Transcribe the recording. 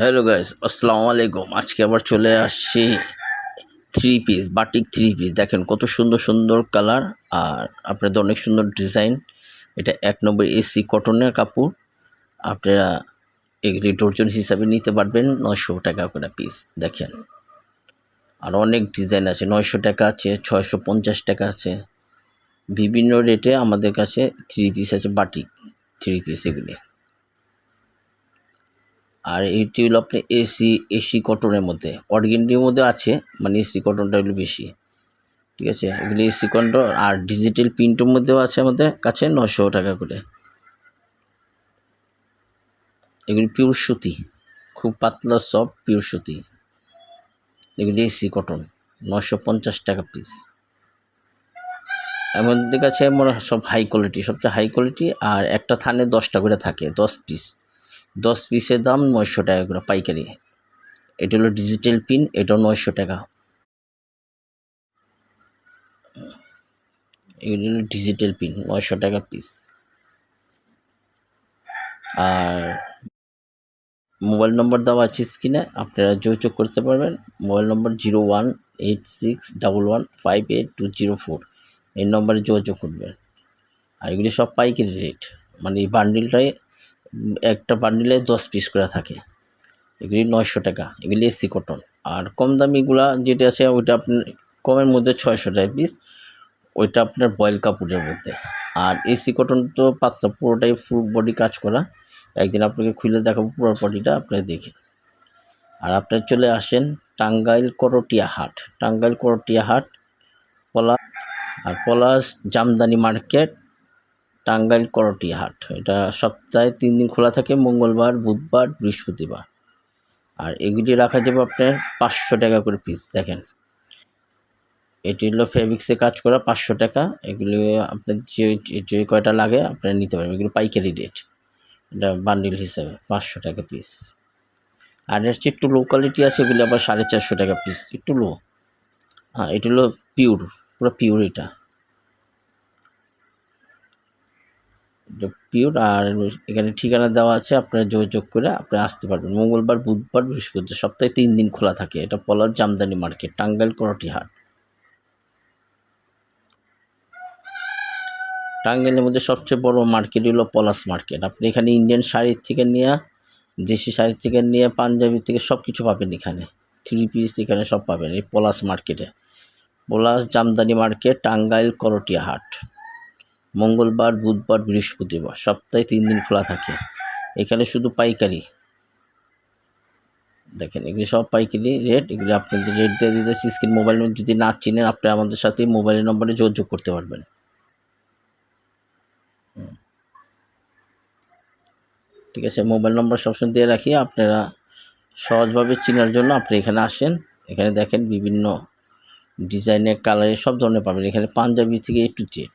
Hello guys আসসালামু আলাইকুম আজকে আবার চলে আসছি three piece batik three piece দেখেন কত সুন্দর সুন্দর কালার আর আপনাদের অনেক সুন্দর ডিজাইন এটা এক নম্বর এসি কটনের কাপড়। আপনারা এগুলি ডর্জন হিসাবে নিতে পারবেন। নয়শো টাকা করে পিস দেখেন। আর অনেক ডিজাইন আছে। নয়শো টাকা আছে, ছয়শো পঞ্চাশ টাকা আছে। বিভিন্ন রেটে আমাদের কাছে থ্রি পিস আছে বাটিক থ্রি পিস এগুলি। আর এইটি হলো আপনি এসি এসি কটনের মধ্যে। অর্গেন্ডির মধ্যে আছে মানে এসি কটনটা হলো বেশি। ঠিক আছে? এগুলি এসি কটন আর ডিজিটাল প্রিন্টের মধ্যেও আছে আমাদের কাছে নশো টাকা করে। এগুলি পিওর সুতি, খুব পাতলা সব পিওর সুতি। এগুলি এসি কটন নশো পঞ্চাশ টাকা পিস আমাদের কাছে মনে সব হাই কোয়ালিটি সবচেয়ে হাই কোয়ালিটি আর একটা থানে দশটা করে থাকে, দশ পিস দশ পিসের দাম নয়শো টাকা করে পাইকারি। এটা হলো ডিজিটাল পিন এটাও নয়শো টাকা। এগুলো হলো ডিজিটাল পিন নয়শো টাকা পিস আর মোবাইল নম্বর দেওয়া আছে স্ক্রিনে আপনারা যোগাযোগ করতে পারবেন। Mobile number zero one eight six double one five eight two zero four এই নম্বরে যোগাযোগ করবেন। আর এগুলি সব পাইকারি রেট মানে এই বান্ডিলটাই একটা বান্ডিলে দশ পিস করে থাকে। এগুলি নয়শো টাকা, এগুলি এসি কটন আর কম দামিগুলা যেটা আছে, ওইটা আপনার কমের মধ্যে ছয়শো টাকা পিস ওইটা আপনার বয়েল কাপড়ের মধ্যে। আর এসি কটন তো পাতলা, পুরোটাই ফুল বডি কাজ করা। একদিন আপনাকে খুলে দেখাবো পুরো বডিটা আপনারা দেখে। আর আপনার চলে আসেন টাঙ্গাইল করটিয়া হাট। টাঙ্গাইল করটিয়া হাট, পলা আর পলাশ জামদানি মার্কেট টাঙ্গাইল করটিয়া হাট এটা সপ্তাহে তিন দিন খোলা থাকে, মঙ্গলবার, বুধবার, বৃহস্পতিবার। আর এগুলি রাখা যাবে আপনার পাঁচশো টাকা করে পিস দেখেন। এটি হলো ফেব্রিক্সে কাজ করা পাঁচশো টাকা। এগুলি আপনার যে যে কয়টা লাগে আপনারা নিতে পারবেন। এগুলো পাইকারি রেট এটা বান্ডিল হিসাবে পাঁচশো টাকা পিস আর এর চেয়ে একটু লো কোয়ালিটি আছে, এগুলি আবার সাড়ে চারশো টাকা পিস একটু লো হ্যাঁ এটা হলো পিওর পুরো পিওর এটা এটা পিওর আর এখানে ঠিকানা দেওয়া আছে, আপনারা যোগাযোগ করে আপনারা আসতে পারবেন। মঙ্গলবার, বুধবার, বৃহস্পতিবার, সপ্তাহে তিন দিন খোলা থাকে। এটা পলাশ জামদানি মার্কেট, টাঙ্গাইল হাট টাঙ্গাইলের মধ্যে সবচেয়ে বড় মার্কেট হলো পলাশ মার্কেট। আপনি এখানে ইন্ডিয়ান শাড়ির থেকে নিয়ে, দেশি শাড়ির থেকে নিয়ে, পাঞ্জাবির থেকে সব কিছু পাবেন এখানে। থ্রি পিস এখানে সব পাবেন এই পলাশ মার্কেটে। পলাশ জামদানি মার্কেট, টাঙ্গাইল করটিয়া হাট মঙ্গলবার, বুধবার, বৃহস্পতিবার, সপ্তাহে তিন দিন খোলা থাকে। এখানে শুধু পাইকারি। দেখেন, এগুলি সব পাইকারি রেট এগুলি আপনাদের রেট দিয়ে দিতে স্ক্রিন মোবাইল যদি না চিনেন, আপনি আমাদের সাথে মোবাইলের নম্বরে যোগাযোগ করতে পারবেন। ঠিক আছে মোবাইল নম্বর সবসময় দিয়ে রাখি। আপনারা সহজভাবে চেনার জন্য আপনি এখানে আসেন। এখানে দেখেন বিভিন্ন ডিজাইনের কালারের সব ধরনের পাবেন। এখানে পাঞ্জাবি থেকে এ টু জেড